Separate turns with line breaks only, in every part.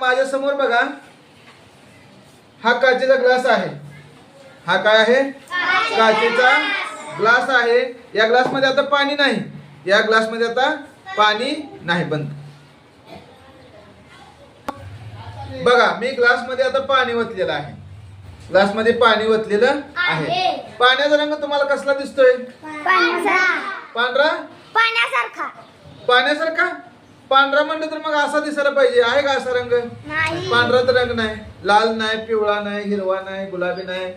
माझ्यासमोर बघा. हा काचेचा ग्लास आहे. हा काय आहे? काचेचा ग्लास. आहे. या ग्लासमध्ये आता पाणी नाही. या ग्लासमध्ये आता पाणी नाही बंद. बघा मी ग्लासमध्ये आता पाणी ओतलेलं आहे. ग्लासमध्ये पाणी ओतलेलं आहे. पाण्याचा रंग तुम्हाला कसला दिसतोय? पांढरा?
पाण्यासारखा.
पाण्यासारखा? पांढरा म्हणलं तर मग असा दिसायला पाहिजे. आहे का असा रंग?
नाही.
पांढरा तर रंग नाही. लाल नाही पिवळा नाही हिरवा नाही गुलाबी नाही.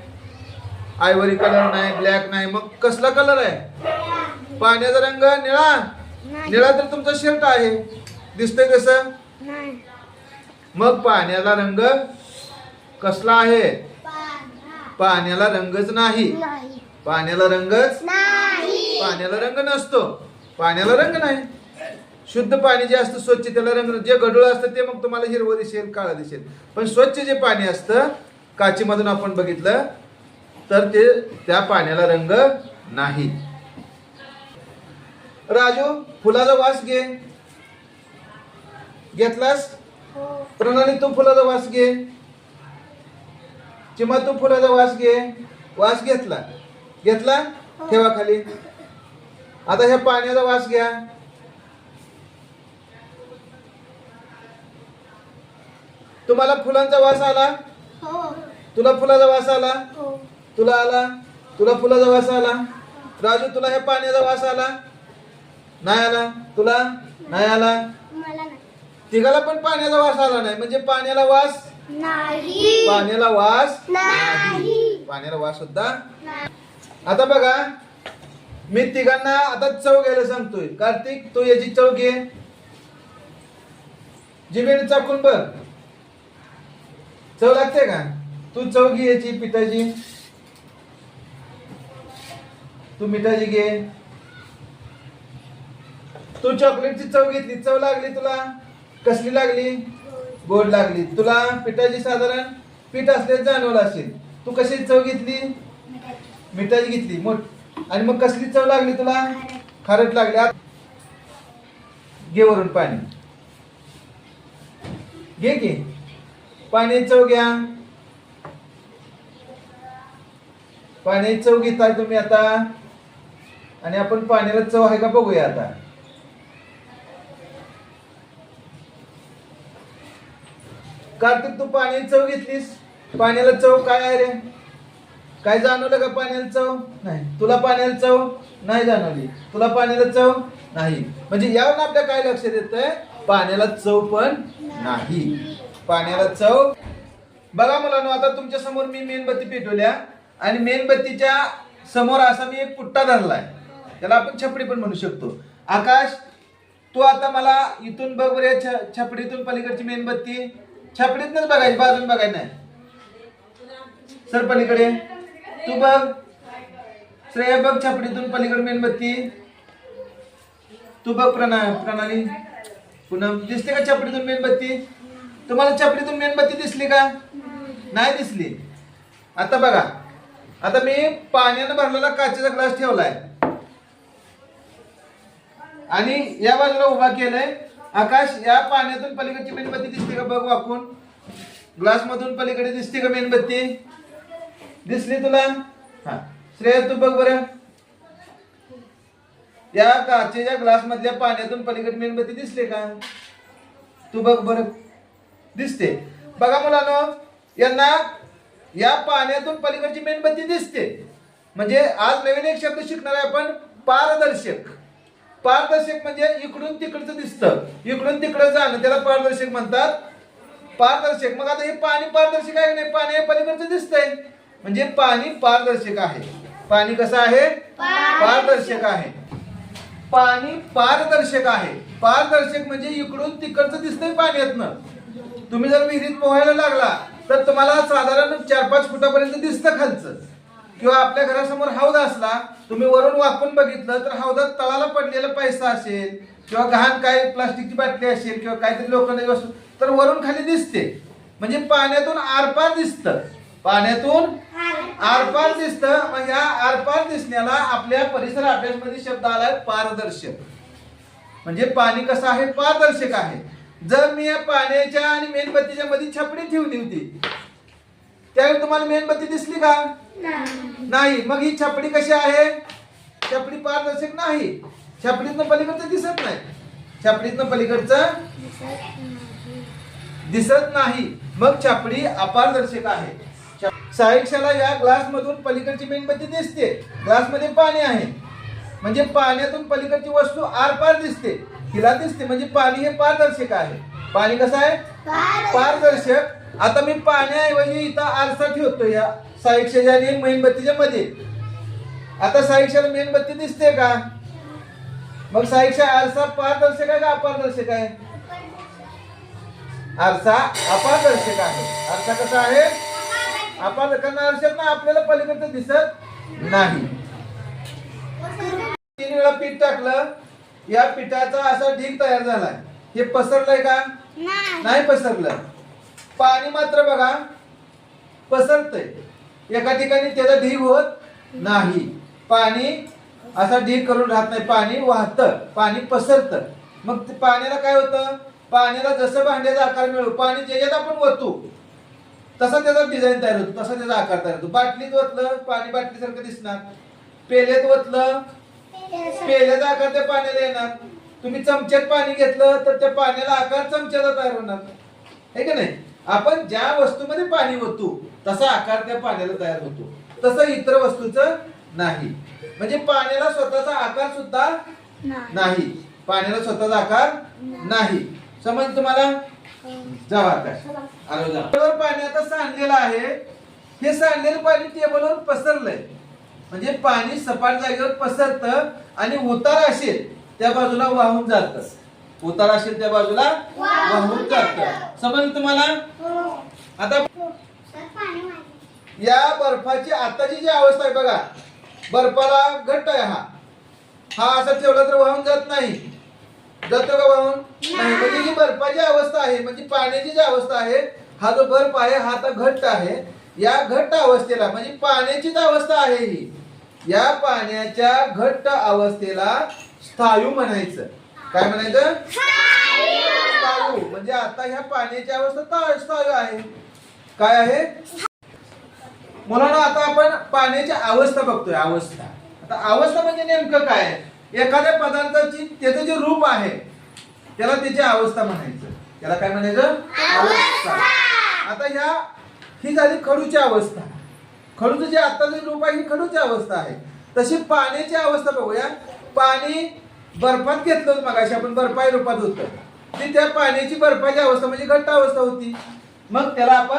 आयवरी कलर नाही ब्लॅक नाही. मग कसला कलर आहे? पाण्याचा रंग निळा. निळा तर तुमचा शर्ट आहे. दिसतंय कसं मग पाण्याला रंग कसला आहे? पाण्याला रंगच नाही. पाण्याला रंगच पाण्याला रंग नसतो. पाण्याला रंग नाही. शुद्ध पाणी जे असतं स्वच्छ त्याला रंग जे गढूळ असतं ते मग तुम्हाला हिरवं दिसेल काळं दिसेल. पण स्वच्छ जे पाणी असतं काचीमधून आपण बघितलं तर ते त्या पाण्याला रंग नाही. राजू फुलाचा वास घे. घेतलास?
हो.
प्रणाली तू फुलाचा वास घे. चिमा तू फुलाचा वास घे. वास घेतला. घेतला? ठेवा खाली. आता ह्या पाण्याचा वास घ्या. तुम्हाला फुलांचा वास आला?
हो.
तुला फुलाचा वास आला?
हो.
तुला आला? तुला फुलाचा वास आला? राजू तुला ह्या पाण्याचा वास आला? नाही आला. तुला? नाही आला?
मला
तिघाला पण पाण्याचा वास आला नाही. म्हणजे पाण्याला वास?
नाही.
पाण्याला वास?
नाही.
पाण्याला वास सुद्धा? आता बघा. मी तिघांना आता चव घ्यायला सांगतोय. कार्तिक तू याची चव घे. जिभेने चाकून बघ. चव लागते का? तू चव घे याची पिठाची तू मिठाची घे. तू चॉकलेटची चव घेतली चव लागली तुला? कसली लागली? गोड लागली. तुला पिठाची साधारण पीठ असले जाणवलं असेल. तू कशी चव घेतली? मिठाची घेतली. मोठ. आणि मग कसली चव लागली तुला? खारट लागली. घे वरून पाणी. घे घे पाण्याची चव घ्या. पाणी चव घेताय तुम्ही आता. आणि आपण पाण्याला चव आहे का बघूया आता. कार्तिक तू पाणी चव घेतलीस? पाण्याला चव काय आहे रे? काय जाणवलं का पाण्याला चव? नाही. तुला पाण्याला चव नाही जाणवली. तुला पाण्याला चव नाही. म्हणजे यावरून आपल्या काय लक्षात येतंय? पाण्याला चव पण नाही. पाण्याला चव. बघा मुलांना आता तुमच्यासमोर मी मेणबत्ती पेटवल्या आणि मेणबत्तीच्या समोर असा मी एक पुट्टा धरलाय. त्याला आपण छपडी पण म्हणू शकतो. आकाश तू आता मला इथून बघ बरे छ- छपडीतून पलीकडची मेणबत्ती. छपडीतनच बघायची बाजून बघायची नाही. सर पलीकडे. तू बघ. श्रेया बघ छपडीतून पलीकडे मेणबत्ती. तू बघ प्रणा प्रणाली. पुन्हा दिसते का छपडीतून मेणबत्ती? तुम्हाला चपलीतून मेणबत्ती दिसली का? नाही दिसली. आता बघा. आता मी पाण्यानं भरलेला काचेचा ग्लास ठेवलाय. आणि या बाजूला उभा केलंय. आकाश या पाण्यातून पलीकडची मेणबत्ती दिसते का? बघ वाकून. ग्लास मधून पलीकडे दिसते का मेणबत्ती? दिसली तुला? हा. श्रेय तू बघ बरं. या काचेच्या ग्लास मधल्या पाण्यातून पलीकडे मेणबत्ती दिसले का? तू बघ बरं. दिसते. बघा मुलानं यांना या पाण्यातून पलीकडची मेणबत्ती दिसते. म्हणजे आज नवीन एक शब्द शिकणार आहे आपण पारदर्शक. पारदर्शक म्हणजे इकडून तिकडचं दिसतं. इकडून तिकडं जाणं त्याला पारदर्शक म्हणतात. पारदर्शक. मग आता हे पाणी पारदर्शक आहे नाही? पाणी हे पलीकडचं दिसतंय. म्हणजे पाणी पारदर्शक आहे. पाणी कसं आहे? पारदर्शक आहे. पाणी पारदर्शक आहे. पारदर्शक म्हणजे इकडून तिकडचं दिसतंय पाण्यातनं. तुम्ही जर विहिरीत पोहायला लागला तर तुम्हाला साधारण चार पाच फुटापर्यंत दिसतं खालचं. किंवा आपल्या घरासमोर हौद असला तुम्ही वरून वाकून बघितलं तर हौदात तळाला पडलेला पैसा असेल किंवा घाण काही प्लास्टिकची बाटली असेल किंवा काहीतरी लोखंडाची वस्तू तर वरून खाली दिसते. म्हणजे पाण्यातून आरपार दिसतं. पाण्यातून आरपार दिसतं. मग या आरपार दिसण्याला आपल्या परिसर अभ्यासमध्ये शब्द आलाय पारदर्शक. म्हणजे पाणी कसं आहे? पारदर्शक आहे. जर मी या पाण्याच्या आणि मेणबत्तीच्या मध्ये छपडी ठेवली होती त्यावेळी तुम्हाला मेणबत्ती दिसली का? नाही. मग ही छपडी कशी आहे? छपडी पारदर्शक नाही. छपडीतनं पलीकडचं दिसत नाही. छपडीतनं पलीकडचं दिसत नाही. मग छापडी अपारदर्शक आहे. साहिक्षाला या ग्लास मधून पलीकडची मेणबत्ती दिसते. ग्लासमध्ये पाणी आहे. म्हणजे पाण्यातून पलीकडची वस्तू आरपार दिसते. तिला दिसते म्हणजे पाणी हे पारदर्शक आहे. पाणी कसं आहे? पारदर्शक. आता मी पाण्याऐवजी इथं आरसा ठेवतो या साहिक्षाच्या आणि मेणबत्तीच्या मध्ये. आता साहिक्षाला मेणबत्ती दिसते का? मग साहिक्षा आरसा पारदर्शक आहे का अपारदर्शक आहे? आरसा अपारदर्शक आहे. आरसा कसा आहे? अपारदर्शक कारण आरशात ना आपल्याला पलीकडचं दिसत नाही. तीन वेळा पीठ टाकलं. या पिठाचा असा ढीग तयार झालाय. हे पसरलंय का? नाही. पसरलं. पाणी मात्र बघा पसरतय. एका ठिकाणी त्याचा ढीग होत नाही. पाणी असा ढीग करून राहत नाही. पाणी वाहतं पाणी पसरतं. मग पाण्याला काय होतं? पाण्याला जसं भांड्याचा आकार मिळू पाणी ज्याच्यात आपण वतू तसा त्याचा डिझाईन तयार होतो तसा त्याचा आकार तयार होतो. बाटलीत वतलं पाणी बाटलीसारखं दिसणार. पेल्यात वतलं पेल्याचा आकार त्या पाण्याला येणार. तुम्ही चमच्यात पाणी घेतलं तर त्या पाण्याला आकार चमच्याचा तयार होणार. आहे की नाही? आपण ज्या वस्तूमध्ये पाणी होतो तसा आकार त्या पाण्याला तयार होतो. तसं इतर वस्तूचं नाही. म्हणजे पाण्याला स्वतःचा आकार सुद्धा नाही. पाण्याला स्वतःचा आकार नाही. समज तुम्हाला? जावा आकाश आलो पाणी आता सांडलेलं आहे. हे सांडलेलं पाणी टेबलवर पसरलंय. म्हणजे पाणी सपाट जागेवर पसरतं आणि उतार असेल त्या बाजूला वाहून जात. उतार असेल त्या बाजूला वाहून जात. समज तुम्हाला? आता या बर्फाची आताची जी अवस्था आहे बघा बर्फाला घट्ट आहे हा. हा असा ठेवला तर वाहून जात नाही. जातो का वाहून? नाही म्हणजे ही बर्फाची अवस्था आहे म्हणजे पाण्याची जी अवस्था आहे हा जो बर्फ आहे हा आता घट्ट आहे. या घट्ट अवस्थेला म्हणजे पाण्याचीच अवस्था आहे ही. या पाण्याच्या घट्ट अवस्थेला स्थायू म्हणायचं. काय म्हणायचं? स्थायू. म्हणजे आता ह्या पाण्याची अवस्था स्थायू आहे. काय आहे? मुलांना आता आपण पाण्याची अवस्था बघतोय अवस्था. आता अवस्था म्हणजे नेमकं काय? आहे? एखाद्या पदार्थाची त्याचं जे रूप आहे त्याला त्याची अवस्था म्हणायचं. त्याला काय म्हणायचं? अवस्था. आता ह्या ही झाली खडूची अवस्था. खडूचं जे आता जे रूप आहे ही खडूची अवस्था आहे. तशी पाण्याची अवस्था बघूया. पाणी बर्फात घेतलं मगाशी आपण बर्फाच्या रूपात होतं. ती त्या पाण्याची बर्फाची अवस्था म्हणजे घट्ट अवस्था होती. मग त्याला आपण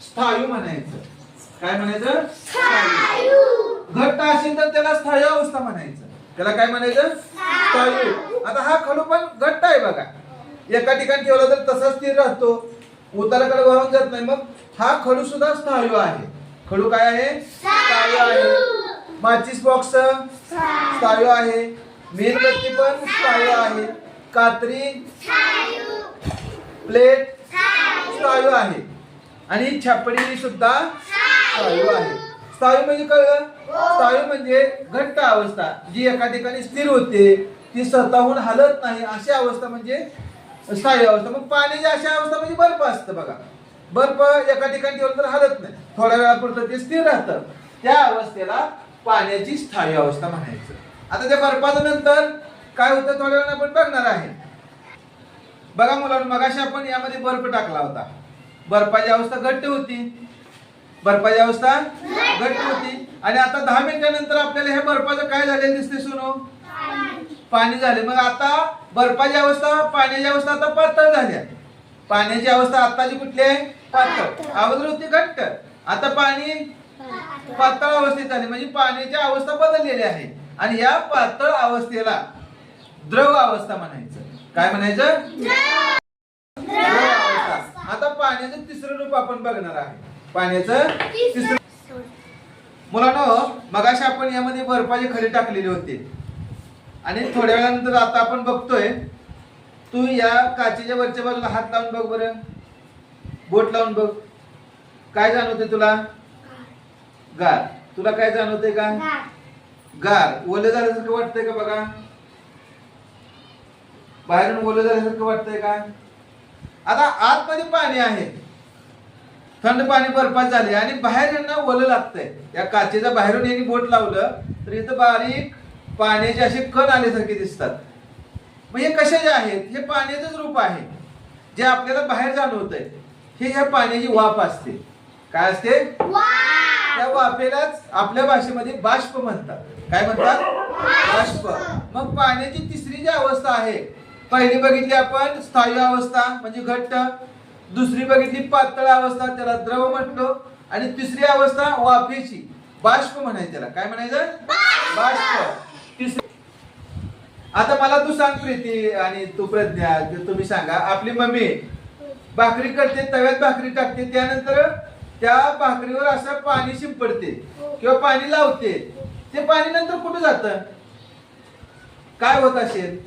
स्थायू म्हणायचं. काय म्हणायचं? स्थायू. घट्ट असेल तर त्याला स्थायू अवस्था म्हणायचं. त्याला काय म्हणायचं? स्थायू. आता हा खडू पण घट्ट आहे बघा. एका ठिकाणी ठेवला तर तसा स्थिर राहतो. उताराकडे वाहून जात नाही. मग हा खडू सुद्धा स्थायू आहे. खडू काय आहे? स्थायू आहे. माचीस बॉक्स स्थायू आहे. मेणबत्ती पण स्थायू आहे. कात्री? प्लेट? स्थायू आहे. आणि छापडी सुद्धा स्थायू आहे. स्थायू म्हणजे कळलं? स्थायू म्हणजे घट्ट अवस्था. जी एका ठिकाणी स्थिर होते ती स्वतःहून हलत नाही अशी अवस्था म्हणजे स्थायू अवस्था. मग पाण्याची अशी अवस्था म्हणजे बर्फ असतं बघा. बर्फ एका ठिकाणी ठेवलं तर हलत नाही. थोड्या वेळापुरतं ते स्थिर राहतं. त्या अवस्थेला पाण्याची स्थायू अवस्था म्हणायचं. आता त्या बर्फाच्या नंतर काय होतं थोड्या वेळानं आपण बघणार आहे. बघा मुलांना मगाशी आपण यामध्ये बर्फ टाकला होता. बर्फाची अवस्था घट्ट होती. बर्फाची अवस्था घट्ट होती. आणि आता दहा मिनिटानंतर आपल्याला ह्या बर्फाचं काय झालेलं दिसते सुनो? पाणी. झाले. मग आता बर्फाची अवस्था पाण्याची अवस्था आता पातळ झाल्या पाण्याची अवस्था आताची कुठली आहे? पातळ. अगोदर होती घट्ट. आता पाणी पातळ. अवस्थेत झाली म्हणजे पाण्याची अवस्था बदललेली आहे. आणि या पातळ अवस्थेला द्रव अवस्था म्हणायचं. काय म्हणायचं? द्रव अवस्था. आता पाण्याचं तिसरं रूप आपण बघणार आहे. पाण्याचं तिसरं मुलांनो मगाशी आपण यामध्ये बर्फाचे खडे टाकलेले होते. आणि थोड्या वेळानंतर आता आपण बघतोय तू या काचेच्या वरच्या बाजूला हात लावून बघ बरं. बोट लावून बघ. काय जाणवते तुला? गार. तुला काय जाणवते का? गार. ओले झाल्यासारखं वाटतंय का बघा? बाहेरून ओले झाल्यासारखं वाटतंय का? आता आतमध्ये पाणी आहे. थंड पाणी बर्फात झाले आणि बाहेर यांना ओलं लागतंय. या काचेच्या बाहेरून यांनी बोट लावलं तर इथं बारीक पाण्याचे असे कण आल्यासारखे दिसतात. मग हे कशाचे आहेत? हे पाण्याचंच रूप आहे. जे आपल्याला बाहेर जाणवतंय. हे ह्या पाण्याची वाफ असते. काय असते? त्या वाफेलाच आपल्या भाषेमध्ये बाष्प म्हणतात. काय म्हणतात? बाष्प. मग पाण्याची तिसरी जी अवस्था आहे पहिली बघितली आपण स्थायू अवस्था म्हणजे घट्ट. दुसरी बघितली पातळ अवस्था त्याला द्रव म्हटलो. आणि तिसरी अवस्था वाफेची. बाष्प म्हणायचं त्याला. काय म्हणायचं? बाष्प. आता मला तू सांग प्रीती आणि तू प्रज्ञा तुम्ही सांगा. आपली मम्मी भाकरी करते तव्यात भाकरी टाकते त्यानंतर त्या भाकरीवर असं पाणी शिंपडते किंवा पाणी लावते. ते पाणी नंतर कुठं जात? काय होत असेल?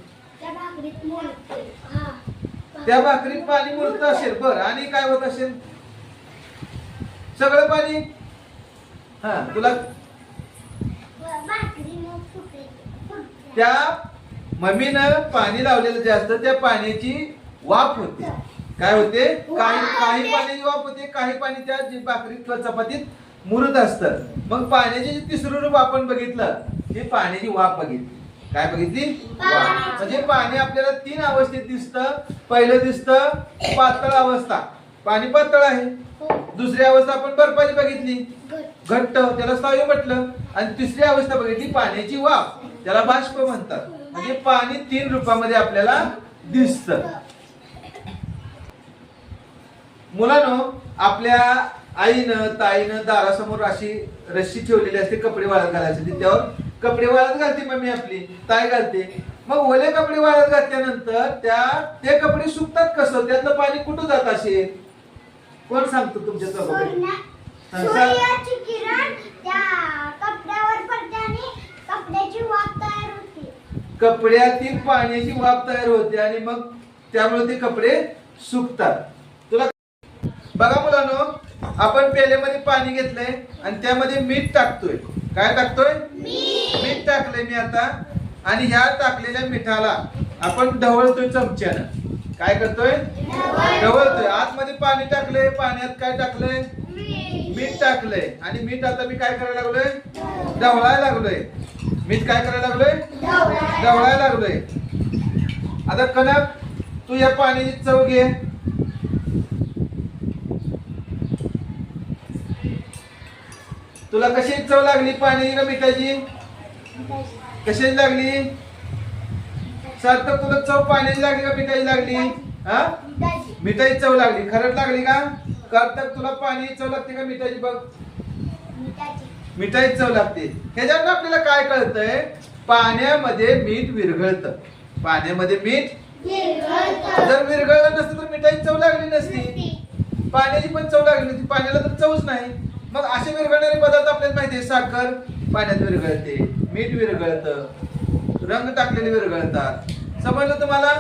त्या भाकरीत
पाणी मुरत असेल. बर. आणि काय होत असेल? सगळं पाणी? हा तुला. त्या मम्मीनं पाणी लावलेलं जे असतं त्या पाण्याची वाफ होते. काय होते? काही काही पाण्याची वाफ होते काही पाणी त्या जी भाकरीत किंवा चपातीत मुरत असतं. मग पाण्याचे जे तिसरं रूप आपण बघितलं हे पाण्याची वाफ बघितली. काय बघितली? वाफ. म्हणजे पाणी आपल्याला तीन अवस्थेत दिसतं. पहिलं दिसतं पातळ अवस्था. पाणी पातळ आहे.
हो.
दुसरी अवस्था आपण बर्फाची बघितली.
घट.
घट्ट त्याला स्थायू म्हटलं. आणि तिसरी अवस्था बघितली पाण्याची वाफ. त्याला बाष्प म्हणतात. म्हणजे पाणी तीन रूपामध्ये आपल्याला दिसत. मुलांनो आपल्या आईनं ताईनं दारासमोर अशी रस्सी ठेवलेली असते कपडे वाळत घालायसाठी त्यावर कपडे वाळत घालते मम्मी आपली ताई घालते. मग ओले कपडे वाळत घातल्यानंतर त्या ते कपडे सुकतात कसं? त्यातलं पाणी कुठं जात असेल? कोण सांगतो तुमच्या चौघांपैकी? कपड्यातील पाण्याची वाफ तयार होते आणि मग त्यामुळे ते कपडे सुकतात. तुला बघा मुलांनो आपण पेल्यामध्ये पाणी घेतलंय आणि त्यामध्ये मीठ टाकतोय. काय टाकतोय? मीठ. टाकलंय मी आता. आणि ह्या टाकलेल्या मिठाला आपण ढवळतोय चमच्यानं. काय करतोय? ढवळतोय. आतमध्ये पाणी टाकलंय पाण्यात काय टाकलंय? मीठ टाकलंय. आणि मीठ आता मी काय करायला लागलोय? ढवळायला लागलोय. मीच काय करायला लागलोय? ढवळायला लागलोय. आता कनक तू या पाण्याची चव घे. तुला कशी चव लागली पाणी का मिठाची? कशाची लागली? सार्थक तुला चव पाण्याची लागली का मिठाची लागली? हा?
मिठाची.
चव लागली. खरंच लागली का? कर्तक तुला पाणी चव लागते का मिठाची? बघ.
मिठाची
चव लागते. ह्याच्यातनं आपल्याला काय कळतंय? पाण्यामध्ये मीठ विरघळतं. पाण्यामध्ये मीठ. जर विरघळलं नसतं तर मिठाची चव लागली नसती.
नसती.
पाण्याची पण चव लागली नसती. पाण्याला तर चवच नाही. मग असे विरघळणारे पदार्थ आपल्याला माहिती आहे. साखर पाण्यात विरघळते. मीठ विरघळतं. रंग टाकलेले विरघळतात. समजलं तुम्हाला?